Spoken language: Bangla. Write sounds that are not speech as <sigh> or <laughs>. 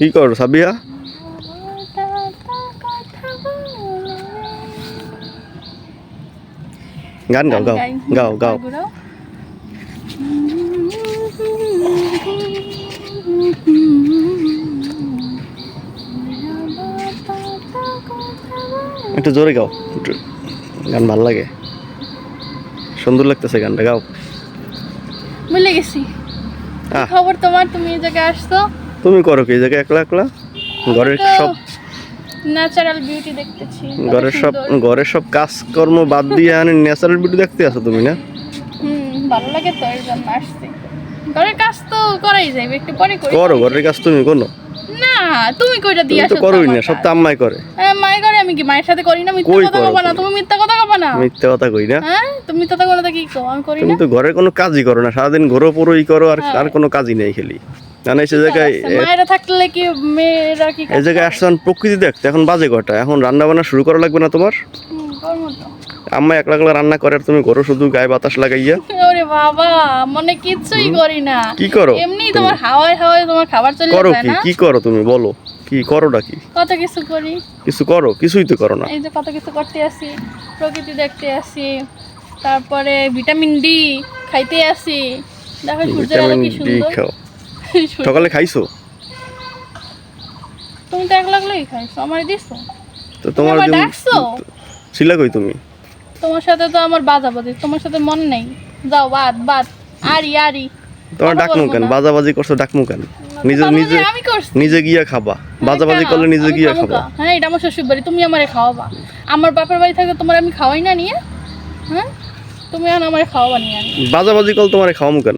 কি করো সাবিয়া? গান গাও গাও গাও গাও। একটু জোরে গাও গান ভালো লাগে। সুন্দর লাগতেছে গানটা গাও। ভুলে গেছি। খবর তোমার? তুমি এই জায়গায় আসছো? তুমি করো কি? জায়গায় একলা একলা? ঘরের সব ন্যাচারাল বিউটি দেখতেছি। ঘরের সব ঘরের সব কাজকর্ম বাদ দিয়ে আনি ন্যাচারাল বিউটি দেখতে আছো তুমি না? হুম ভালো লাগে তো এর জন্য আসছি। ঘরের কাজ তো করাই যাবে একটু পরে করি। করো ঘরের কাজ তুমি কোনো না তুমি কইটা দিয়ে আসো করোই না সব তো আম্মাই করে। আমি কি মায়ের সাথে করি না? মিথ্যা কই কথা করো না তুমি? মিথ্যা কথা না। মিথ্যে কথা কই না? হ্যাঁ তুমি মিথ্যা কথা বলে কি কো আমি করি তুমি তো ঘরের কোনো কাজই করো না সারাদিন ঘরো পুরো ই করো আর হ্যাঁ। আর কোনো কাজই নেই খেলি। জানাই সে জায়গায় আচ্ছা, মায়েরা থাকলে কি মেয়েরা কি এই জায়গায় আসছেন প্রকৃতি দেখতে এখন বাজে কটা? এখন রান্না বান্না শুরু করা লাগবে না তোমার। আম্মা একলা একলা রান্না করে আর তুমি ঘরো শুধু গায়ে বাতাস লাগাইয়া। ওরে বাবা মনে কিচ্ছুই করি না। কি করো? এমনি তোমার হাওয়ায় হাওয়ায় তোমার খাবার চলে করো যায় কি? না? কি করো তুমি? বলো কি করোটা কি? কত কিছু করি। কিছু করো? কিছুই তো করো না। এই যে কত কিছু করতে আসি প্রকৃতি দেখতে আসি তারপরে ভিটামিন ডি খাইতে আসি। দেখো সূর্যের আলো কি সুন্দর। <laughs> সকালে খাইছো? তুমি তো এক লাগলেই খাইছো আমার দিছো? তো তোমার ডাকছো? ছিলা কই তুমি? তোমার সাথে তো আমার বাজাবাজি তোমার সাথে মন নেই। যাও বাদ বাদ আরি আরি। তোমার কথা ডাকমু কেন। বাজাবাজি করছ ডাকমু কেন? নিজে নিজে আমি করছি। নিজে গিয়া খাবা। বাজাবাজি? করলে নিজে গিয়া খাবা। হ্যাঁ এটা আমার শ্বশুর বাড়ি তুমি আমারে খাওয়াবা। আমার বাপের বাড়ি থাকে তোমার আমি খাওয়াই না নিয়ে হ্যাঁ? তুমি এখন আমারে খাওয়াবা নিয়ে। আনি বাজাবাজি করলে তোমার খাওয়ামু কেন?